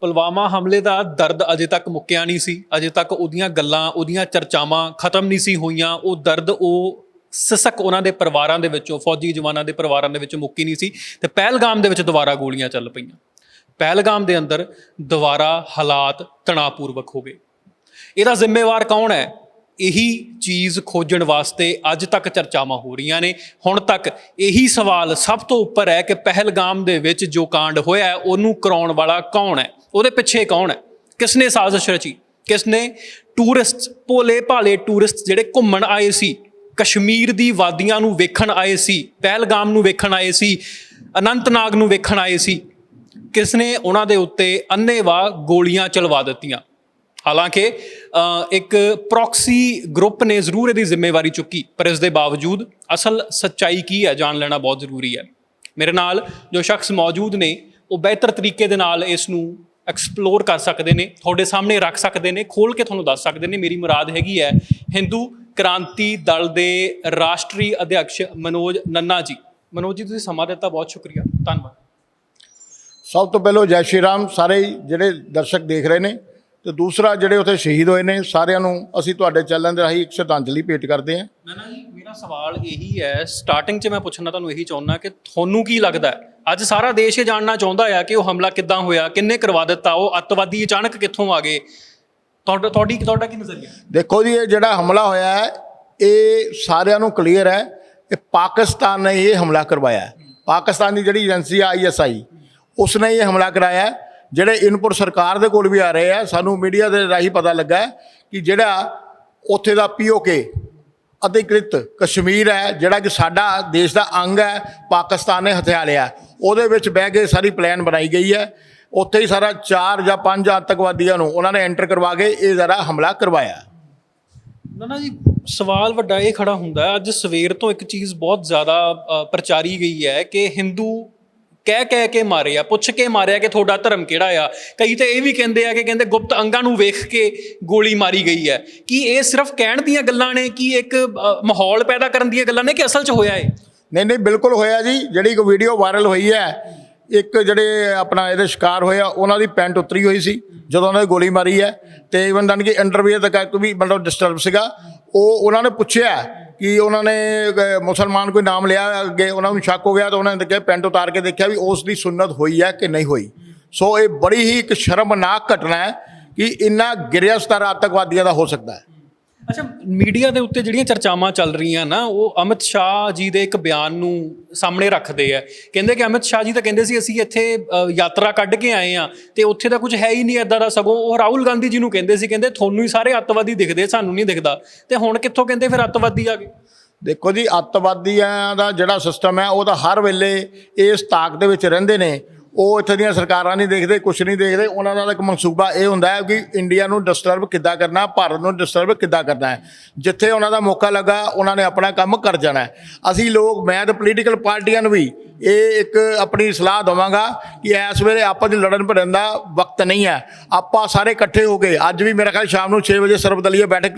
ਪੁਲਵਾਮਾ ਹਮਲੇ ਦਾ ਦਰਦ ਅਜੇ ਤੱਕ ਮੁੱਕਿਆ ਨਹੀਂ ਸੀ। ਅਜੇ ਤੱਕ ਉਹਦੀਆਂ ਗੱਲਾਂ, ਉਹਦੀਆਂ ਚਰਚਾਵਾਂ ਖਤਮ ਨਹੀਂ ਸੀ ਹੋਈਆਂ। ਉਹ ਦਰਦ ਉਹ ਸਸਕ ਉਹਨਾਂ ਦੇ ਪਰਿਵਾਰਾਂ ਦੇ ਵਿੱਚੋਂ, ਫੌਜੀ ਜਵਾਨਾਂ ਦੇ ਪਰਿਵਾਰਾਂ ਦੇ ਵਿੱਚੋਂ ਮੁੱਕੀ ਨਹੀਂ ਸੀ ਤੇ ਪਹਿਲਗਾਮ ਦੇ ਵਿੱਚ ਦੁਬਾਰਾ ਗੋਲੀਆਂ ਚੱਲ ਪਈਆਂ। ਪਹਿਲਗਾਮ ਦੇ ਅੰਦਰ ਦੁਬਾਰਾ ਹਾਲਾਤ ਤਣਾਅਪੂਰਵਕ ਹੋ ਗਏ। ਇਹਦਾ ਜ਼ਿੰਮੇਵਾਰ ਕੌਣ ਹੈ? ਇਹੀ ਚੀਜ਼ ਖੋਜਣ ਵਾਸਤੇ ਅੱਜ ਤੱਕ ਚਰਚਾਵਾਂ ਹੋ ਰਹੀਆਂ ਨੇ। ਹੁਣ ਤੱਕ ਇਹੀ ਸਵਾਲ ਸਭ ਤੋਂ ਉੱਪਰ ਹੈ ਕਿ ਪਹਿਲਗਾਮ ਦੇ ਵਿੱਚ ਜੋ ਕਾਂਡ ਹੋਇਆ ਉਹਨੂੰ ਕਰਾਉਣ ਵਾਲਾ ਕੌਣ ਹੈ? ਉਹਦੇ ਪਿੱਛੇ ਕੌਣ ਹੈ? ਕਿਸਨੇ ਸਾਜ਼ਿਸ਼ ਰਚੀ ਕਿਸਨੇ ਟੂਰਿਸਟ ਭੋਲੇ ਭਾਲੇ ਟੂਰਿਸਟ ਜਿਹੜੇ ਘੁੰਮਣ ਆਏ ਸੀ, ਕਸ਼ਮੀਰ ਦੀ ਵਾਦੀਆਂ ਨੂੰ ਵੇਖਣ ਆਏ ਸੀ, ਪਹਿਲਗਾਮ ਨੂੰ ਵੇਖਣ ਆਏ ਸੀ, ਅਨੰਤਨਾਗ ਨੂੰ ਵੇਖਣ ਆਏ ਸੀ, ਕਿਸਨੇ ਉਹਨਾਂ ਦੇ ਉੱਤੇ ਅੰਨੇਵਾਹ ਗੋਲੀਆਂ ਚਲਵਾ ਦਿੱਤੀਆਂ? ਹਾਲਾਂਕਿ ਇੱਕ ਪ੍ਰੌਕਸੀ ਗਰੁੱਪ ਨੇ ਜ਼ਰੂਰ ਇਹਦੀ ਜ਼ਿੰਮੇਵਾਰੀ ਚੁੱਕੀ, ਪਰ ਇਸ ਦੇ ਬਾਵਜੂਦ ਅਸਲ ਸੱਚਾਈ ਕੀ ਹੈ, ਜਾਣ ਲੈਣਾ ਬਹੁਤ ਜ਼ਰੂਰੀ ਹੈ। ਮੇਰੇ ਨਾਲ ਜੋ ਸ਼ਖਸ ਮੌਜੂਦ ਨੇ, ਉਹ ਬਿਹਤਰ ਤਰੀਕੇ ਦੇ ਨਾਲ ਇਸ ਨੂੰ ਐਕਸਪਲੋਰ ਕਰ ਸਕਦੇ ਨੇ ਤੁਹਾਡੇ ਸਾਹਮਣੇ ਰੱਖ ਸਕਦੇ ਨੇ ਖੋਲ ਕੇ ਤੁਹਾਨੂੰ ਦੱਸ ਸਕਦੇ ਨੇ ਮੇਰੀ ਮੁਰਾਦ ਹੈਗੀ ਹੈ ਹਿੰਦੂ ਕ੍ਰਾਂਤੀ ਦਲ ਦੇ ਰਾਸ਼ਟਰੀ ਅਧਿਕਸ਼ ਮਨੋਜ ਨੰਨਾ ਜੀ। ਮਨੋਜ ਜੀ ਤੁਸੀਂ ਸਮਾਂ ਦਿੱਤਾ ਬਹੁਤ ਸ਼ੁਕਰੀਆ ਧੰਨਵਾਦ। ਸਭ ਤੋਂ ਪਹਿਲਾਂ ਜੈ ਸ਼੍ਰੀ ਰਾਮ ਸਾਰੇ ਜਿਹੜੇ ਦਰਸ਼ਕ ਦੇਖ ਰਹੇ ਨੇ ਤੇ ਦੂਸਰਾ ਜਿਹੜੇ ਉੱਥੇ ਸ਼ਹੀਦ ਹੋਏ ਨੇ ਸਾਰਿਆਂ ਨੂੰ ਅਸੀਂ ਤੁਹਾਡੇ ਚੈਨਲ ਦੇ ਰਾਹੀਂ ਇੱਕ ਸ਼ਰਧਾਂਜਲੀ ਭੇਟ ਕਰਦੇ ਹਾਂ। ਨਾ ਨਾ ਜੀ ਮੇਰਾ ਸਵਾਲ ਇਹੀ ਹੈ ਸਟਾਰਟਿੰਗ 'ਚ ਮੈਂ ਪੁੱਛਣਾ ਤੁਹਾਨੂੰ ਇਹੀ ਚਾਹੁੰਦਾ ਕਿ ਤੁਹਾਨੂੰ ਕੀ ਲੱਗਦਾ ਹੈ? ਅੱਜ ਸਾਰਾ ਦੇਸ਼ ਇਹ ਜਾਣਨਾ ਚਾਹੁੰਦਾ ਹੈ ਕਿ ਉਹ ਹਮਲਾ ਕਿੱਦਾਂ ਹੋਇਆ, ਕਿੰਨੇ ਕਰਵਾ ਦਿੱਤਾ, ਉਹ ਅੱਤਵਾਦੀ ਅਚਾਨਕ ਕਿੱਥੋਂ ਆ ਗਏ? ਤੁਹਾਡਾ, ਤੁਹਾਡੀ, ਤੁਹਾਡਾ ਕੀ ਨਜ਼ਰੀਆ? ਦੇਖੋ ਜੀ, ਇਹ ਜਿਹੜਾ ਹਮਲਾ ਹੋਇਆ ਹੈ, ਇਹ ਸਾਰਿਆਂ ਨੂੰ ਕਲੀਅਰ ਹੈ, ਇਹ ਪਾਕਿਸਤਾਨ ਨੇ ਇਹ ਹਮਲਾ ਕਰਵਾਇਆ ਹੈ। ਪਾਕਿਸਤਾਨ ਦੀ ਜਿਹੜੀ ਏਜੰਸੀ ਆਈਐਸਆਈ ਉਸ ਨੇ ਇਹ ਹਮਲਾ ਕਰਾਇਆ ਹੈ। ਜਿਹੜੇ ਇਨਪੁਟ ਸਰਕਾਰ ਦੇ ਕੋਲ ਵੀ ਆ ਰਹੇ ਆ, ਸਾਨੂੰ ਮੀਡੀਆ ਦੇ ਰਾਹੀਂ ਪਤਾ ਲੱਗਾ ਹੈ ਕਿ ਜਿਹੜਾ ਉੱਥੇ ਦਾ ਪੀਓਕੇ ਅਧਿਕ੍ਰਿਤ ਕਸ਼ਮੀਰ ਹੈ, ਜਿਹੜਾ ਕਿ ਸਾਡਾ ਦੇਸ਼ ਦਾ ਅੰਗ ਹੈ, ਪਾਕਿਸਤਾਨ ਨੇ ਹਥਿਆ ਲਿਆ ਉਹਦੇ ਵਿੱਚ ਬਹਿ ਕੇ ਸਾਰੀ ਪਲਾਨ ਬਣਾਈ ਗਈ ਹੈ। ਉੱਥੇ ਹੀ ਸਾਰਾ ਚਾਰ ਜਾਂ ਪੰਜ ਆਤੰਕਵਾਦੀਆਂ ਨੂੰ ਉਹਨਾਂ ਨੇ ਐਂਟਰ ਕਰਵਾ ਕੇ ਇਹ ਜ਼ਰਾ ਹਮਲਾ ਕਰਵਾਇਆ। ਨਾ ਨਾ ਜੀ, ਸਵਾਲ ਵੱਡਾ ਇਹ ਖੜਾ ਹੁੰਦਾ ਅੱਜ ਸਵੇਰ ਤੋਂ ਇੱਕ ਚੀਜ਼ ਬਹੁਤ ਜ਼ਿਆਦਾ ਪ੍ਰਚਾਰੀ ਗਈ ਹੈ ਕਿ ਹਿੰਦੂ ਕਹਿ ਕਹਿ ਕੇ ਮਾਰਿਆ, ਪੁੱਛ ਕੇ ਮਾਰਿਆ ਕਿ ਤੁਹਾਡਾ ਧਰਮ ਕਿਹੜਾ ਆ? ਕਈ ਤਾਂ ਇਹ ਵੀ ਕਹਿੰਦੇ ਆ ਕਿ ਕਹਿੰਦੇ ਗੁਪਤ ਅੰਗਾਂ ਨੂੰ ਵੇਖ ਕੇ ਗੋਲੀ ਮਾਰੀ ਗਈ ਹੈ। ਕੀ ਇਹ ਸਿਰਫ ਕਹਿਣ ਦੀਆਂ ਗੱਲਾਂ ਨੇ? ਕੀ ਇੱਕ ਮਾਹੌਲ ਪੈਦਾ ਕਰਨ ਦੀਆਂ ਗੱਲਾਂ ਨੇ ਕਿ ਅਸਲ 'ਚ ਹੋਇਆ ਇਹ? ਨਹੀਂ ਨਹੀਂ, ਬਿਲਕੁਲ ਹੋਇਆ ਜੀ। ਜਿਹੜੀ ਇੱਕ ਵੀਡੀਓ ਵਾਇਰਲ ਹੋਈ ਹੈ, ਇੱਕ ਜਿਹੜੇ ਆਪਣਾ ਇਹਦੇ ਸ਼ਿਕਾਰ ਹੋਇਆ ਉਹਨਾਂ ਦੀ ਪੈਂਟ ਉਤਰੀ ਹੋਈ ਸੀ, ਜਦੋਂ ਉਹਨਾਂ ਨੇ ਗੋਲੀ ਮਾਰੀ ਹੈ। ਤੇ ਇਵਨ ਦਨ ਕਿ ਇੰਟਰਵਿਊ ਤੱਕ ਵੀ ਮਤਲਬ ਡਿਸਟਰਬ ਸੀਗਾ। ਉਹ, ਉਹਨਾਂ ਨੇ ਪੁੱਛਿਆ ਕਿ ਉਹਨਾਂ ਨੇ ਮੁਸਲਮਾਨ ਕੋਈ ਨਾਮ ਲਿਆ ਅੱਗੇ, ਉਹਨਾਂ ਨੂੰ ਸ਼ੱਕ ਹੋ ਗਿਆ ਤਾਂ ਉਹਨਾਂ ਨੇ ਕਿਹਾ ਪੈਂਟ ਉਤਾਰ ਕੇ ਦੇਖਿਆ ਵੀ ਉਸ ਦੀ ਸੁਨਨਤ ਹੋਈ ਹੈ ਕਿ ਨਹੀਂ ਹੋਈ। ਸੋ ਇਹ ਬੜੀ ਹੀ ਇੱਕ ਸ਼ਰਮਨਾਕ ਘਟਨਾ ਹੈ ਕਿ ਇੰਨਾ ਗਿਰਿਆ ਸਤਰ ਆਤੰਕਵਾਦੀਆਂ ਦਾ ਹੋ ਸਕਦਾ ਹੈ। ਅੱਛਾ ਮੀਡੀਆ ਦੇ ਉੱਤੇ ਜਿਹੜੀਆਂ ਚਰਚਾਵਾਂ ਚੱਲ ਰਹੀਆਂ ਨਾ ਉਹ ਅਮਿਤ ਸ਼ਾਹ ਜੀ ਦੇ ਇੱਕ ਬਿਆਨ ਨੂੰ ਸਾਹਮਣੇ ਰੱਖਦੇ ਆ। ਕਹਿੰਦੇ ਕਿ ਅਮਿਤ ਸ਼ਾਹ ਜੀ ਤਾਂ ਕਹਿੰਦੇ ਸੀ ਅਸੀਂ ਇੱਥੇ ਅ, ਯਾਤਰਾ ਕੱਢ ਕੇ ਆਏ ਆ ਤੇ ਉੱਥੇ ਤਾਂ ਕੁਝ ਹੈ ਹੀ ਨਹੀਂ ਐਦਾਂ ਦਾ ਸਗੋਂ। ਉਹ ਰਾਹੁਲ ਗਾਂਧੀ ਜੀ ਨੂੰ ਕਹਿੰਦੇ ਸੀ ਕਹਿੰਦੇ ਤੁਹਾਨੂੰ ਹੀ ਸਾਰੇ ਅੱਤਵਾਦੀ ਦਿਖਦੇ ਸਾਨੂੰ ਨਹੀਂ ਦਿਖਦਾ। ਤੇ ਹੁਣ ਕਿੱਥੋਂ ਕਹਿੰਦੇ ਫਿਰ ਅੱਤਵਾਦੀ ਆ ਗਏ? ਦੇਖੋ ਜੀ ਅੱਤਵਾਦੀਆਂ ਦਾ ਜਿਹੜਾ ਸਿਸਟਮ ਹੈ ਉਹ ਤਾਂ ਹਰ ਵੇਲੇ ਇਸ ਤਾਕ ਦੇ ਵਿੱਚ ਰਹਿੰਦੇ ਨੇ। ਉਹ ਇੱਥੇ ਦੀਆਂ ਸਰਕਾਰਾਂ ਨਹੀਂ ਦੇਖਦੇ, ਕੁਛ ਨਹੀਂ ਦੇਖਦੇ। ਉਹਨਾਂ ਦਾ ਇੱਕ ਮਨਸੂਬਾ ਇਹ ਹੁੰਦਾ ਹੈ ਕਿ ਇੰਡੀਆ ਨੂੰ ਡਿਸਟਰਬ ਕਿੱਦਾਂ ਕਰਨਾ, ਭਾਰਤ ਨੂੰ ਡਿਸਟਰਬ ਕਿੱਦਾਂ ਕਰਨਾ ਹੈ। ਜਿੱਥੇ ਉਹਨਾਂ ਦਾ ਮੌਕਾ ਲੱਗਾ, ਉਹਨਾਂ ਨੇ ਆਪਣਾ ਕੰਮ ਕਰ ਜਾਣਾ ਅਸੀਂ ਲੋਕ, ਮੈਂ ਤਾਂ ਪੋਲੀਟੀਕਲ ਪਾਰਟੀਆਂ ਨੂੰ ਵੀ ਇਹ ਇੱਕ ਆਪਣੀ ਸਲਾਹ ਦਵਾਂਗਾ ਕਿ ਇਸ ਵੇਲੇ ਆਪਾਂ ਦੀ ਲੜਨ ਭੜਨ ਦਾ ਵਕਤ ਨਹੀਂ ਹੈ। ਆਪਾਂ ਸਾਰੇ ਇਕੱਠੇ ਹੋ ਕੇ ਅੱਜ ਵੀ ਮੇਰਾ ਖਿਆਲ ਸ਼ਾਮ ਨੂੰ 6 ਵਜੇ ਸਰਬਦਲੀय ਬੈਠਕ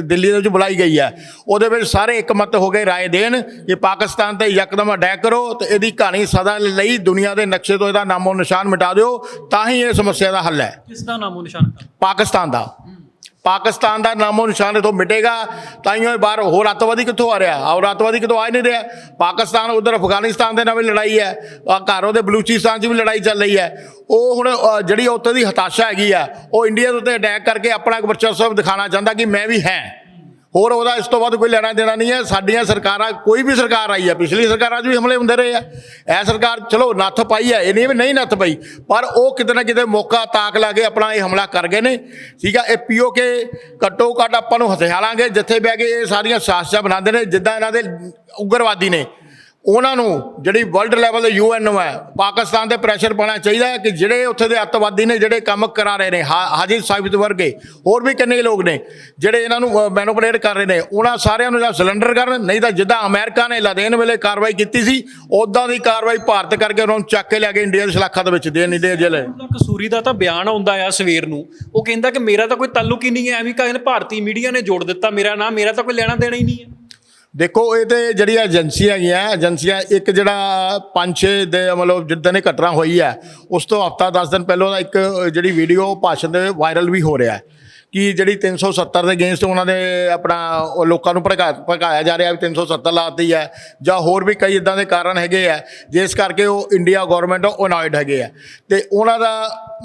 ਦਿੱਲੀ ਦੇ ਵਿੱਚ ਬੁਲਾਈ ਗਈ ਹੈ। ਉਹਦੇ ਵਿੱਚ ਸਾਰੇ ਇੱਕਮਤ ਹੋ ਕੇ ਰਾਏ ਦੇਣ ਕਿ ਪਾਕਿਸਤਾਨ ਤੇ ਯਕਦਮ ਅਟੈਕ ਕਰੋ ਤੇ ਇਹਦੀ ਕਹਾਣੀ ਸਦਾ ਲਈ ਦੁਨੀਆ ਦੇ ਨਕਸ਼ੇ ਤੋਂ ਇਹਦਾ ਨਾਮੋ ਨਿਸ਼ਾਨ ਮਿਟਾ ਦਿਓ ਤਾਂ ਹੀ ਇਹ ਸਮੱਸਿਆ ਦਾ ਹੱਲ ਹੈ। ਕਿਸ ਦਾ ਨਾਮੋ ਨਿਸ਼ਾਨ? ਪਾਕਿਸਤਾਨ ਦਾ। ਪਾਕਿਸਤਾਨ ਦਾ ਨਾਮੋ ਨਿਸ਼ਾਨ ਇਥੋਂ ਮਿਟੇਗਾ ਤਾਂ ਹੀ ਉਹ ਬਾਹਰ ਹੋਰ ਅੱਤਵਾਦੀ ਕਿੱਥੋਂ ਆ ਰਿਹਾ? ਔਰ ਅੱਤਵਾਦੀ ਕਿੱਥੋਂ ਆ ਹੀ ਨਹੀਂ ਰਿਹਾ। ਪਾਕਿਸਤਾਨ ਉਧਰ ਅਫਗਾਨਿਸਤਾਨ ਦੇ ਨਾਲ ਵੀ ਲੜਾਈ ਹੈ ਆ ਘਰ ਉਹਦੇ ਬਲੂਚਿਸਤਾਨ 'ਚ ਵੀ ਲੜਾਈ ਚੱਲ ਰਹੀ ਹੈ। ਉਹ ਹੁਣ ਅ, ਜਿਹੜੀ ਉੱਥੇ ਦੀ ਹਤਾਸ਼ਾ ਹੈਗੀ ਆ ਉਹ ਇੰਡੀਆ ਦੇ ਉੱਤੇ ਅਟੈਕ ਕਰਕੇ ਆਪਣਾ ਇੱਕ ਵਰਚਸਵ ਦਿਖਾਣਾ ਚਾਹੁੰਦਾ ਕਿ ਮੈਂ ਵੀ ਹੈ। ਹੋਰ ਉਹਦਾ ਇਸ ਤੋਂ ਬਾਅਦ ਕੋਈ ਲੈਣਾ ਦੇਣਾ ਨਹੀਂ ਹੈ। ਸਾਡੀਆਂ ਸਰਕਾਰਾਂ, ਕੋਈ ਵੀ ਸਰਕਾਰ ਆਈ ਹੈ, ਪਿਛਲੀ ਸਰਕਾਰਾਂ 'ਚ ਵੀ ਹਮਲੇ ਹੁੰਦੇ ਰਹੇ ਆ। ਇਹ ਸਰਕਾਰ ਚਲੋ ਨੱਥ ਪਾਈ ਹੈ, ਇਹ ਨਹੀਂ ਵੀ ਨਹੀਂ ਨੱਥ ਪਈ, ਪਰ ਉਹ ਕਿਤੇ ਨਾ ਕਿਤੇ ਮੌਕਾ ਤਾਕ ਲਾ ਕੇ ਆਪਣਾ ਇਹ ਹਮਲਾ ਕਰ ਗਏ ਨੇ। ਠੀਕ ਆ, ਇਹ ਪੀਓ ਕੇ ਘੱਟੋ ਘੱਟ ਆਪਾਂ ਨੂੰ ਹਥਿਆਰਾਂਗੇ ਜਿੱਥੇ ਬਹਿ ਕੇ ਇਹ ਸਾਰੀਆਂ ਸਾਜ਼ਿਸ਼ਾਂ ਬਣਾਉਂਦੇ ਨੇ, ਜਿੱਦਾਂ ਇਹਨਾਂ ਦੇ ਉਗਰਵਾਦੀ ਨੇ। ਉਹਨਾਂ ਨੂੰ ਜਿਹੜੀ ਵਰਲਡ ਲੈਵਲ ਦੇ ਯੂਐਨ ਨੂੰ ਹੈ, ਪਾਕਿਸਤਾਨ ਤੇ ਪ੍ਰੈਸ਼ਰ ਪਾਉਣਾ ਚਾਹੀਦਾ ਹੈ ਕਿ ਜਿਹੜੇ ਉੱਥੇ ਦੇ ਅੱਤਵਾਦੀ ਨੇ ਜਿਹੜੇ ਕੰਮ ਕਰਾ ਰਹੇ ਨੇ, ਹਾ- ਹਾਜੀ ਸਾਹਿਬ ਵਰਗੇ, ਹੋਰ ਵੀ ਕਿੰਨੇ ਲੋਕ ਨੇ, ਜਿਹੜੇ ਇਹਨਾਂ ਨੂੰ ਮੈਨੂਪਲੇਟ ਕਰ ਰਹੇ ਨੇ, ਉਹਨਾਂ ਸਾਰਿਆਂ ਨੂੰ ਜਾਂ ਸਿਲੰਡਰ ਕਰਨ, ਨਹੀਂ ਤਾਂ ਜਿੱਦਾਂ ਅਮਰੀਕਾ ਨੇ ਲਾਦੇਨ ਵੇਲੇ ਕਾਰਵਾਈ ਕੀਤੀ ਸੀ ਉਦਾਂ ਦੀ ਕਾਰਵਾਈ ਭਾਰਤ ਕਰਕੇ ਉਹਨਾਂ ਨੂੰ ਚੱਕ ਕੇ ਲੈ ਕੇ ਇੰਡੀਆ ਦੀ ਸ਼ਲਾਖਾ ਦੇ ਵਿੱਚ ਦੇ ਨਹੀਂ ਦੇ ਜਲੇ ਉਹਦਾ ਕਸੂਰੀ ਦਾ ਤਾਂ ਬਿਆਨ ਆਉਂਦਾ ਆ ਸਵੇਰ ਨੂੰ, ਉਹ ਕਹਿੰਦਾ ਕਿ ਮੇਰਾ ਤਾਂ ਕੋਈ ਤਾਲੁਕ ਹੀ ਨਹੀਂ ਹੈ, ਐਵੇਂ ਕਹਿੰਦੇ ਭਾਰਤੀ ਮੀਡੀਆ ਨੇ ਜੋੜ ਦਿੱਤਾ ਮੇਰਾ ਨਾਮ ਮੇਰਾ ਤਾਂ ਕੋਈ ਲੈਣਾ ਦੇਣਾ ਹੀ ਨਹੀਂ ਹੈ। ਦੇਖੋ, ਇਹ ਤੇ ਜਿਹੜੀਆਂ ਏਜੰਸੀਆਂ ਹੈਗੀਆਂ, ਏਜੰਸੀਆਂ ਇੱਕ ਜਿਹੜਾ ਪੰਜ ਛੇ ਦੇ ਮਤਲਬ ਜਿੱਦਾਂ ਇਹ ਘਟਨਾ ਹੋਈ ਹੈ, ਉਸ ਤੋਂ ਹਫਤਾ 10 ਦਿਨ ਪਹਿਲਾਂ ਦਾ ਇੱਕ ਜਿਹੜੀ ਵੀਡੀਓ ਭਾਸ਼ਣ ਦੇ ਵਾਇਰਲ ਵੀ ਹੋ ਰਿਹਾ ਹੈ। ਕਿ ਜਿਹੜੀ 370 ਦੇ ਅਗੇਂਸਟ ਉਹਨਾਂ ਦੇ ਆਪਣਾ ਉਹ ਲੋਕਾਂ ਨੂੰ ਭੜਕਾ, ਭੜਕਾਇਆ ਜਾ ਰਿਹਾ ਵੀ 370 ਲਾਤੀ ਹੈ ਜਾਂ ਹੋਰ ਵੀ ਕਈ ਇਦਾਂ ਦੇ ਕਾਰਨ ਹੈਗੇ ਆ, ਜਿਸ ਕਰਕੇ ਉਹ ਇੰਡੀਆ ਗਵਰਨਮੈਂਟ ਅਨੋਇਡ ਹੈਗੇ ਆ। ਤੇ ਉਹਨਾਂ ਦਾ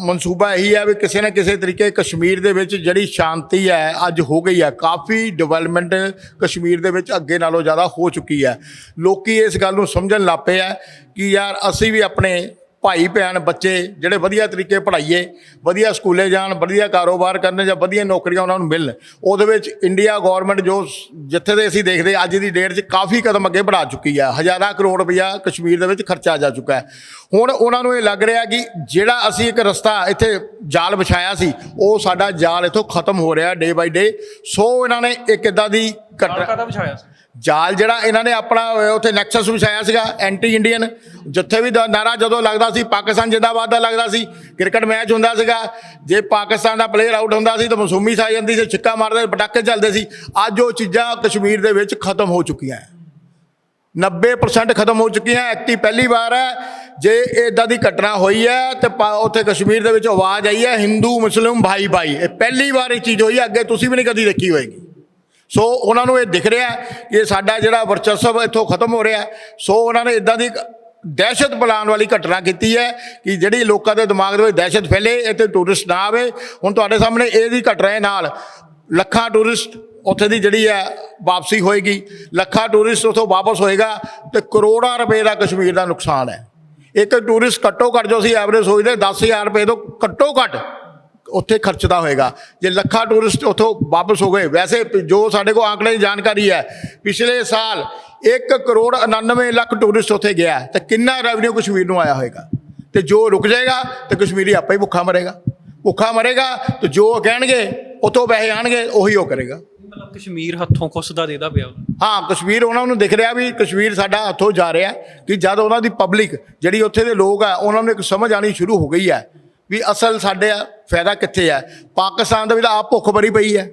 ਮਨਸੂਬਾ ਇਹੀ ਹੈ ਵੀ ਕਿਸੇ ਨਾ ਕਿਸੇ ਤਰੀਕੇ ਕਸ਼ਮੀਰ ਦੇ ਵਿੱਚ ਜਿਹੜੀ ਸ਼ਾਂਤੀ ਹੈ ਅੱਜ ਹੋ ਗਈ ਹੈ ਕਾਫੀ ਡਿਵੈਲਪਮੈਂਟ ਕਸ਼ਮੀਰ ਦੇ ਵਿੱਚ ਅੱਗੇ ਨਾਲੋਂ ਜ਼ਿਆਦਾ ਹੋ ਚੁੱਕੀ ਹੈ ਲੋਕੀ ਇਸ ਗੱਲ ਨੂੰ ਸਮਝਣ ਲੱਗ ਪਏ ਆ ਕਿ ਯਾਰ ਅਸੀਂ ਵੀ ਆਪਣੇ ਭਾਈ ਭੈਣ ਬੱਚੇ ਜਿਹੜੇ ਵਧੀਆ ਤਰੀਕੇ ਪੜ੍ਹਾਈਏ, ਵਧੀਆ ਸਕੂਲੇ ਜਾਣ, ਵਧੀਆ ਕਾਰੋਬਾਰ ਕਰਨ ਜਾਂ ਵਧੀਆ ਨੌਕਰੀਆਂ ਉਹਨਾਂ ਨੂੰ ਮਿਲਣ, ਉਹਦੇ ਵਿੱਚ ਇੰਡੀਆ ਗਵਰਨਮੈਂਟ ਜੋ ਜਿੱਥੇ ਦੇ ਅਸੀਂ ਦੇਖਦੇ ਅੱਜ ਦੀ ਡੇਟ 'ਚ ਕਾਫੀ ਕਦਮ ਅੱਗੇ ਵਧਾ ਚੁੱਕੀ ਹੈ ਹਜ਼ਾਰਾਂ ਕਰੋੜ ਰੁਪਇਆ ਕਸ਼ਮੀਰ ਦੇ ਵਿੱਚ ਖਰਚਾ ਜਾ ਚੁੱਕਾ ਹੈ। ਹੁਣ ਉਹਨਾਂ ਨੂੰ ਇਹ ਲੱਗ ਰਿਹਾ ਕਿ ਜਿਹੜਾ ਅਸੀਂ ਇੱਕ ਰਸਤਾ ਇੱਥੇ ਜਾਲ ਵਿਛਾਇਆ ਸੀ, ਉਹ ਸਾਡਾ ਜਾਲ ਇੱਥੋਂ ਖਤਮ ਹੋ ਰਿਹਾ ਡੇ ਬਾਈ ਡੇ। ਸੋ ਇਹਨਾਂ ਨੇ ਇੱਕ ਇਦਾਂ ਦੀ ਘਟਨਾ ਵਿਛਾਇਆ ਸੀ? ਜਾਲ ਜਿਹੜਾ ਇਹਨਾਂ ਨੇ ਆਪਣਾ ਉੱਥੇ ਨੈਕਸਸ ਵਿਛਾਇਆ ਸੀਗਾ ਐਂਟੀ ਇੰਡੀਅਨ ਜਿੱਥੇ ਵੀ ਦ- ਨਾਰਾ ਜਦੋਂ ਲੱਗਦਾ ਸੀ, ਪਾਕਿਸਤਾਨ ਜਿੰਦਾਬਾਦ ਦਾ ਲੱਗਦਾ ਸੀ, ਕ੍ਰਿਕਟ ਮੈਚ ਹੁੰਦਾ ਸੀਗਾ। ਜੇ ਪਾਕਿਸਤਾਨ ਦਾ ਪਲੇਅਰ ਆਊਟ ਹੁੰਦਾ ਸੀ, ਤਾਂ ਮਸੂਮੀ ਛਾ ਜਾਂਦੀ ਸੀ, ਛਿੱਕਾ ਮਾਰਦੇ, ਪਟਾਕੇ ਚੱਲਦੇ ਸੀ। ਅੱਜ ਉਹ ਚੀਜ਼ਾਂ ਕਸ਼ਮੀਰ ਦੇ ਵਿੱਚ ਖਤਮ ਹੋ ਚੁੱਕੀਆਂ ਹੈ 90% ਖਤਮ ਹੋ ਚੁੱਕੀਆਂ ਐਕਟੀ ਪਹਿਲੀ ਵਾਰ ਹੈ ਜੇ ਇਦਾਂ ਦੀ ਘਟਨਾ ਹੋਈ ਹੈ ਤੇ ਪਾ- ਉੱਥੇ ਕਸ਼ਮੀਰ ਦੇ ਵਿੱਚ ਆਵਾਜ਼ ਆਈ ਹੈ ਹਿੰਦੂ, ਮੁਸਲਿਮ ਭਾਈ ਭਾਈ ਇਹ ਪਹਿਲੀ ਵਾਰ ਇਹ ਚੀਜ਼ ਹੋਈ ਹੈ ਅੱਗੇ ਤੁਸੀਂ ਵੀ ਨਹੀਂ ਕਦੀ ਦੇਖੀ ਹੋਏਗੀ। ਸੋ ਉਹਨਾਂ ਨੂੰ ਇਹ ਦਿਖ ਰਿਹਾ ਕਿ ਸਾਡਾ ਜਿਹੜਾ ਵਰਚਸਵ ਇੱਥੋਂ ਖਤਮ ਹੋ ਰਿਹਾ ਸੋ ਉਹਨਾਂ ਨੇ ਇਦਾਂ ਦੀ ਦਹਿਸ਼ਤ ਬੁਲਾਉਣ ਵਾਲੀ ਘਟਨਾ ਕੀਤੀ ਹੈ ਕਿ ਜਿਹੜੀ ਲੋਕਾਂ ਦੇ ਦਿਮਾਗ ਦੇ ਵਿੱਚ ਦਹਿਸ਼ਤ ਫੈਲੇ ਇੱਥੇ ਟੂਰਿਸਟ ਨਾ ਆਵੇ। ਹੁਣ ਤੁਹਾਡੇ ਸਾਹਮਣੇ ਇਹਦੀ ਘਟਨਾ ਦੇ ਨਾਲ। ਲੱਖਾਂ ਟੂਰਿਸਟ ਉੱਥੇ ਦੀ ਜਿਹੜੀ ਹੈ ਵਾਪਸੀ ਹੋਏਗੀ। ਲੱਖਾਂ ਟੂਰਿਸਟ ਉੱਥੋਂ ਵਾਪਸ ਹੋਏਗਾ ਤੇ ਕਰੋੜਾਂ ਰੁਪਏ ਦਾ ਕਸ਼ਮੀਰ ਦਾ ਨੁਕਸਾਨ ਹੈ। ਇੱਕ ਟੂਰਿਸਟ ਘੱਟੋ ਘੱਟ ਜੋ ਅਸੀਂ ਐਵਰੇਜ ਸੋਚਦੇ 10000 ਰੁਪਏ ਤੋਂ ਘੱਟੋ ਘੱਟ ਉੱਥੇ ਖਰਚਦਾ ਹੋਏਗਾ। ਜੇ ਲੱਖਾਂ ਟੂਰਿਸਟ ਉੱਥੋਂ ਵਾਪਸ ਹੋ ਗਏ ਵੈਸੇ ਜੋ ਸਾਡੇ ਕੋਲ ਆંકੜੇ ਦੀ ਜਾਣਕਾਰੀ ਹੈ ਪਿਛਲੇ ਸਾਲ 1 ਕਰੋੜ 99 ਲੱਖ ਟੂਰਿਸਟ ਉੱਥੇ ਗਿਆ ਤੇ ਕਿੰਨਾ ਰੈਵਨਿਊ ਕਸ਼ਮੀਰ ਨੂੰ ਆਇਆ ਹੋਏਗਾ? ਤੇ ਜੋ ਰੁਕ ਜਾਏਗਾ ਤੇ ਕਸ਼ਮੀਰੀ ਆਪੇ ਹੀ ਭੁੱਖਾ ਮਰੇਗਾ। ਭੁੱਖਾ ਮਰੇਗਾ ਤੇ ਜੋ ਕਹਿਣਗੇ ਉੱਥੋਂ ਪੈਸੇ ਆਣਗੇ ਉਹੀ ਉਹ ਕਰੇਗਾ। ਮਤਲਬ ਕਸ਼ਮੀਰ ਹੱਥੋਂ ਖੁੱਸਦਾ ਦੇਦਾ ਪਿਆ। ਹਾਂ ਕਸ਼ਮੀਰ ਉਹਨਾਂ ਨੂੰ ਦਿਖ ਰਿਹਾ ਵੀ ਕਸ਼ਮੀਰ ਸਾਡਾ ਹੱਥੋਂ ਜਾ ਰਿਹਾ ਕਿ ਜਦ ਉਹਨਾਂ ਦੀ ਪਬਲਿਕ ਜਿਹੜੀ ਉੱਥੇ ਦੇ ਲੋਕ ਆ ਉਹਨਾਂ ਨੂੰ ਇੱਕ ਸਮਝ ਆਣੀ ਸ਼ੁਰੂ ਹੋ ਗਈ ਹੈ ਵੀ ਅਸਲ ਸਾਡੇ ਆ ਫਾਇਦਾ ਕਿੱਥੇ ਹੈ ਪਾਕਿਸਤਾਨ ਦੇ ਵਿੱਚ ਤਾਂ ਆਪ ਭੁੱਖ ਭਰੀ ਪਈ ਹੈ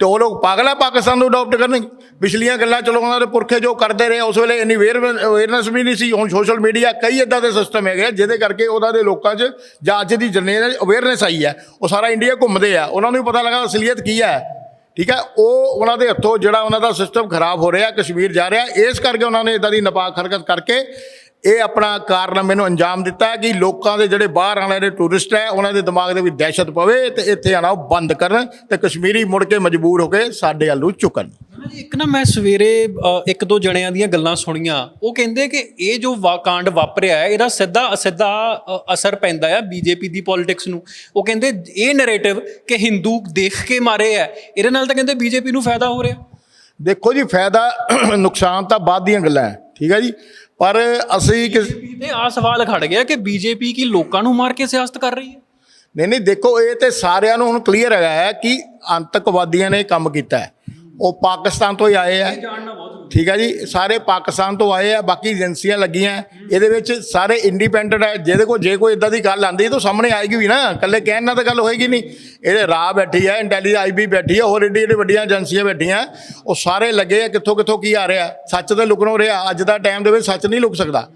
ਤੇ ਉਹ ਲੋਕ ਪਾਗਲ ਹੈ ਪਾਕਿਸਤਾਨ ਨੂੰ ਅਡਾਪਟ ਕਰਨਗੇ ਪਿਛਲੀਆਂ ਗੱਲਾਂ ਚਲੋ ਉਹਨਾਂ ਦੇ ਪੁਰਖੇ ਜੋ ਕਰਦੇ ਰਹੇ ਉਸ ਵੇਲੇ ਇੰਨੀ ਅਵੇਅਰਨੈਸ ਵੀ ਨਹੀਂ ਸੀ। ਹੁਣ ਸੋਸ਼ਲ ਮੀਡੀਆ ਕਈ ਇਦਾਂ ਦੇ ਸਿਸਟਮ ਹੈਗੇ ਆ, ਜਿਹਦੇ ਕਰਕੇ ਉਹਨਾਂ ਦੇ ਲੋਕਾਂ 'ਚ ਜਾਂ ਅੱਜ ਦੀ ਜਨਰੇਸ਼ਨ ਅਵੇਅਰਨੈਸ ਆਈ ਹੈ ਉਹ ਸਾਰਾ ਇੰਡੀਆ ਘੁੰਮਦੇ ਆ। ਉਹਨਾਂ ਨੂੰ ਵੀ ਪਤਾ ਲੱਗਾ ਅਸਲੀਅਤ ਕੀ ਹੈ ਠੀਕ ਹੈ ਉਹ ਉਹਨਾਂ ਦੇ ਹੱਥੋਂ ਜਿਹੜਾ ਉਹਨਾਂ ਦਾ ਸਿਸਟਮ ਖਰਾਬ ਹੋ ਰਿਹਾ ਕਸ਼ਮੀਰ ਜਾ ਰਿਹਾ। ਇਸ ਕਰਕੇ ਉਹਨਾਂ ਨੇ ਇਦਾਂ ਦੀ ਨਾਪਾਕ ਹਰਕਤ ਕਰਕੇ ਇਹ ਆਪਣਾ ਕਾਰਨਾਮੇ ਨੂੰ ਅੰਜਾਮ ਦਿੱਤਾ ਕਿ ਲੋਕਾਂ ਦੇ ਜਿਹੜੇ ਬਾਹਰ ਆਉਣ ਵਾਲੇ ਟੂਰਿਸਟ ਹੈ ਉਹਨਾਂ ਦੇ ਦਿਮਾਗ ਦੇ ਵਿੱਚ ਦਹਿਸ਼ਤ ਪਵੇ ਤੇ ਇੱਥੇ ਆਣਾ ਉਹ ਬੰਦ ਕਰਨ ਤੇ ਕਸ਼ਮੀਰੀ ਮੁੜ ਕੇ ਮਜਬੂਰ ਹੋ ਕੇ ਸਾਡੇ ਵੱਲ ਜੀ, ਇੱਕ ਨਾ ਮੈਂ ਸਵੇਰੇ ਇੱਕ ਦੋ ਜਣਿਆਂ ਦੀਆਂ ਗੱਲਾਂ ਸੁਣੀਆਂ। ਉਹ ਕਹਿੰਦੇ ਕਿ ਇਹ ਜੋ ਕਾਂਡ ਵਾਪਰਿਆ ਹੈ ਇਹਦਾ ਸਿੱਧਾ ਸਿੱਧਾ ਅ, ਅਸਰ ਪੈਂਦਾ ਹੈ ਬੀਜੇਪੀ ਦੀ ਪੋਲਿਟਿਕਸ ਨੂੰ। ਉਹ ਕਹਿੰਦੇ ਇਹ ਨੈਰੇਟਿਵ ਕਿ ਹਿੰਦੂ ਦੇਖ ਕੇ ਮਾਰੇ ਹੈ ਇਹਦੇ ਨਾਲ ਤਾਂ ਕਹਿੰਦੇ ਬੀਜੇਪੀ ਨੂੰ ਫਾਇਦਾ ਹੋ ਰਿਹਾ। ਦੇਖੋ ਜੀ ਫਾਇਦਾ ਨੁਕਸਾਨ ਤਾਂ ਬਾਅਦ ਦੀਆਂ ਗੱਲਾਂ ਹੈ ਠੀਕ ਹੈ ਜੀ? ਪਰ ਅਸੀਂ ਕਿਸ ਤੇ ਆ ਸਵਾਲ ਖੜ ਗਿਆ ਕਿ ਬੀਜੇਪੀ ਕੀ ਲੋਕਾਂ ਨੂੰ ਮਾਰ ਕੇ ਸਿਆਸਤ ਕਰ ਰਹੀ ਹੈ? ਨਹੀਂ ਨਹੀਂ ਦੇਖੋ ਇਹ ਤੇ ਸਾਰਿਆਂ ਨੂੰ ਹੁਣ ਕਲੀਅਰ ਹੈਗਾ ਹੈ ਕਿ ਆਤੰਕਵਾਦੀਆਂ ਨੇ ਕੰਮ ਕੀਤਾ ਹੈ। ਉਹ ਪਾਕਿਸਤਾਨ ਤੋਂ ਹੀ ਆਏ ਆ। ਠੀਕ ਹੈ ਜੀ ਸਾਰੇ ਪਾਕਿਸਤਾਨ ਤੋਂ ਆਏ ਆ ਬਾਕੀ ਏਜੰਸੀਆਂ ਲੱਗੀਆਂ। ਇਹਦੇ ਵਿੱਚ ਸਾਰੇ ਇੰਡੀਪੈਂਡੈਂਟ ਹੈ ਜਿਹਦੇ ਕੋਲ ਜੇ ਕੋਈ ਇਦਾਂ ਦੀ ਗੱਲ ਆਂਦੀ ਤਾਂ ਸਾਹਮਣੇ ਆਏਗੀ ਵੀ ਨਾ। ਇਕੱਲੇ ਕਹਿਣ ਨਾਲ ਤਾਂ ਗੱਲ ਹੋਏਗੀ ਨਹੀਂ। ਇਹਦੇ ਰਾਹ ਬੈਠੀ ਹੈ ਇੰਟੈਲੀਜੈਂਸ ਆਈਬੀ ਬੈਠੀ ਹੈ ਹੋਰ ਏਡੀ ਏਡੀ ਵੱਡੀਆਂ ਏਜੰਸੀਆਂ ਬੈਠੀਆਂ। ਉਹ ਸਾਰੇ ਲੱਗੇ ਆ ਕਿੱਥੋਂ ਕਿੱਥੋਂ ਕੀ ਆ ਰਿਹਾ। ਸੱਚ ਤੇ ਲੁਕਣੋਂ ਰਿਹਾ। ਅੱਜ ਦਾ ਟਾਈਮ ਦੇ ਵਿੱਚ ਸੱਚ ਨਹੀਂ ਲੁਕ ਸਕਦਾ।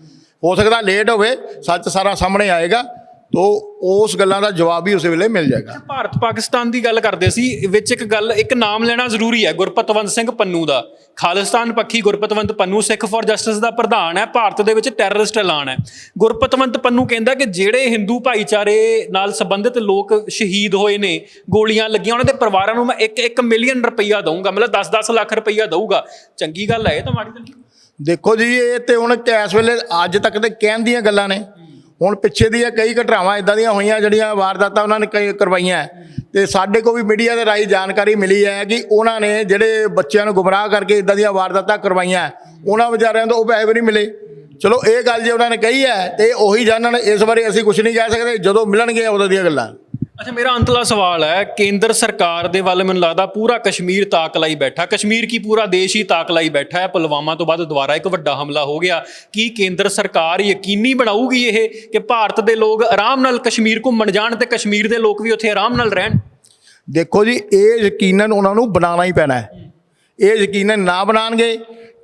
ਹੋ ਸਕਦਾ ਲੇਟ ਹੋਵੇ ਸੱਚ ਸਾਰਾ ਸਾਹਮਣੇ ਆਏਗਾ। ਤੋ ਉਸ ਗੱਲਾਂ ਦਾ ਜਵਾਬ ਵੀ ਉਸੇ ਵੇਲੇ ਮਿਲ ਜਾਏਗਾ। ਭਾਰਤ ਪਾਕਿਸਤਾਨ ਦੀ ਗੱਲ ਕਰਦੇ ਸੀ ਵਿੱਚ ਇੱਕ ਗੱਲ ਇੱਕ ਨਾਮ ਲੈਣਾ ਜ਼ਰੂਰੀ ਹੈ ਗੁਰਪਤਵੰਤ ਸਿੰਘ ਪੰਨੂ ਦਾ। ਖਾਲਿਸਤਾਨ ਪੱਖੀ ਗੁਰਪਤਵੰਤ ਪੰਨੂ ਸਿੱਖ ਫॉर ਜਸਟਿਸ ਦਾ ਪ੍ਰਧਾਨ ਹੈ ਭਾਰਤ ਦੇ ਵਿੱਚ ਟੈਰਰਿਸਟ ਐਲਾਨ ਹੈ। ਗੁਰਪਤਵੰਤ ਪੰਨੂ ਕਹਿੰਦਾ ਕਿ ਜਿਹੜੇ ਹਿੰਦੂ ਭਾਈਚਾਰੇ ਨਾਲ ਸੰਬੰਧਿਤ ਲੋਕ ਸ਼ਹੀਦ ਹੋਏ ਨੇ ਗੋਲੀਆਂ ਲੱਗੀਆਂ ਉਹਨਾਂ ਦੇ ਪਰਿਵਾਰਾਂ ਨੂੰ ਮੈਂ 1-1 ਮਿਲੀਅਨ ਰੁਪਈਆ ਦਊਂਗਾ ਮਤਲਬ 10-10 ਲੱਖ ਰੁਪਈਆ ਦਊਗਾ। ਚੰਗੀ ਗੱਲ ਹੈ ਇਹ ਤਾਂ ਮਾੜੀ ਦੇਖੋ ਜੀ ਇਹ ਤੇ ਹੁਣ ਇਸ ਵੇਲੇ ਅੱਜ ਤੱਕ ਦੇ ਕਹਿਣ ਦੀਆਂ ਗੱਲਾਂ ਨੇ। ਹੁਣ ਪਿੱਛੇ ਦੀਆਂ ਕਈ ਘਟਨਾਵਾਂ ਇਦਾਂ ਦੀਆਂ ਹੋਈਆਂ, ਜਿਹੜੀਆਂ ਵਾਰਦਾਤਾਂ ਉਹਨਾਂ ਨੇ ਕਈ ਕਰਵਾਈਆਂ ਹੈ। ਤੇ ਸਾਡੇ ਕੋਲ ਵੀ ਮੀਡੀਆ ਦੇ ਰਾਹੀਂ ਜਾਣਕਾਰੀ ਮਿਲੀ ਹੈ ਕਿ ਉਹਨਾਂ ਨੇ ਜਿਹੜੇ ਬੱਚਿਆਂ ਨੂੰ ਗੁੰਮਰਾਹ ਕਰਕੇ ਇਦਾਂ ਦੀਆਂ ਵਾਰਦਾਤਾਂ ਕਰਵਾਈਆਂ ਉਹਨਾਂ ਵਿਚਾਰਿਆਂ ਤੋਂ ਉਹ ਪੈਸੇ ਵੀ ਨਹੀਂ ਮਿਲੇ। ਚਲੋ, ਇਹ ਗੱਲ ਜੇ ਉਹਨਾਂ ਨੇ ਕਹੀ ਹੈ, ਤੇ ਉਹੀ ਜਾਣਨ ਇਸ ਬਾਰੇ ਅਸੀਂ ਕੁਝ ਨਹੀਂ ਕਹਿ ਸਕਦੇ। ਜਦੋਂ ਮਿਲਣਗੇ ਉਦੋਂ ਦੀਆਂ ਗੱਲਾਂ। ਅੱਛਾ, ਮੇਰਾ ਅੰਤਲਾ ਸਵਾਲ ਹੈ, ਕੇਂਦਰ ਸਰਕਾਰ ਦੇ ਵੱਲ ਮੈਨੂੰ ਲੱਗਦਾ ਪੂਰਾ ਕਸ਼ਮੀਰ ਤਾਕ ਲਾਈ ਬੈਠਾ। ਕਸ਼ਮੀਰ ਕੀ ਪੂਰਾ ਦੇਸ਼ ਹੀ ਤਾਕ ਲਾਈ ਬੈਠਾ ਹੈ? ਪੁਲਵਾਮਾ ਤੋਂ ਬਾਅਦ ਦੁਬਾਰਾ ਇੱਕ ਵੱਡਾ ਹਮਲਾ ਹੋ ਗਿਆ। ਕੀ ਕੇਂਦਰ ਸਰਕਾਰ ਯਕੀਨੀ ਬਣਾਊਗੀ ਇਹ ਕਿ ਭਾਰਤ ਦੇ ਲੋਕ ਆਰਾਮ ਨਾਲ ਕਸ਼ਮੀਰ ਘੁੰਮਣ ਜਾਣ ਤੇ ਕਸ਼ਮੀਰ ਦੇ ਲੋਕ ਵੀ ਉੱਥੇ ਆਰਾਮ ਨਾਲ ਰਹਿਣ? ਦੇਖੋ ਜੀ, ਇਹ ਯਕੀਨਨ ਉਹਨਾਂ ਨੂੰ ਬਣਾਉਣਾ ਹੀ ਪੈਣਾ ਹੈ। ਇਹ ਯਕੀਨਨ ਨਾ ਬਣਾਉਣਗੇ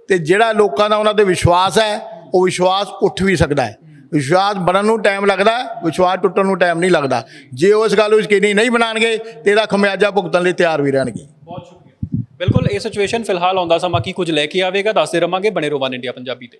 ਤੇ ਜਿਹੜਾ ਲੋਕਾਂ ਦਾ ਉਹਨਾਂ ਤੇ ਵਿਸ਼ਵਾਸ ਹੈ, ਉਹ ਵਿਸ਼ਵਾਸ ਉੱਠ ਵੀ ਸਕਦਾ ਹੈ। ਵਿਸ਼ਵਾਸ ਬਣਨ ਨੂੰ ਟਾਈਮ ਲੱਗਦਾ, ਵਿਸ਼ਵਾਸ ਟੁੱਟਣ ਨੂੰ ਟਾਈਮ ਨਹੀਂ ਲੱਗਦਾ। ਜੇ ਉਹ ਇਸ ਗੱਲ ਨੂੰ ਯਕੀਨੀ ਨਹੀਂ ਬਣਾਉਣਗੇ ਤੇ ਇਹਦਾ ਖਮਿਆਜਾ ਭੁਗਤਣ ਲਈ ਤਿਆਰ ਵੀ ਰਹਿਣਗੇ। ਬਹੁਤ ਸ਼ੁਕਰੀਆ। ਬਿਲਕੁਲ, ਇਹ ਸਿਚੁਏਸ਼ਨ ਫਿਲਹਾਲ ਆਉਂਦਾ ਸਮਾਂ ਕੀ ਕੁਝ ਲੈ ਕੇ ਆਵੇਗਾ, ਦੱਸਦੇ ਰਵਾਂਗੇ ਬਣੇ ਰੋਵਾਨ ਇੰਡੀਆ ਪੰਜਾਬੀ ਤੇ।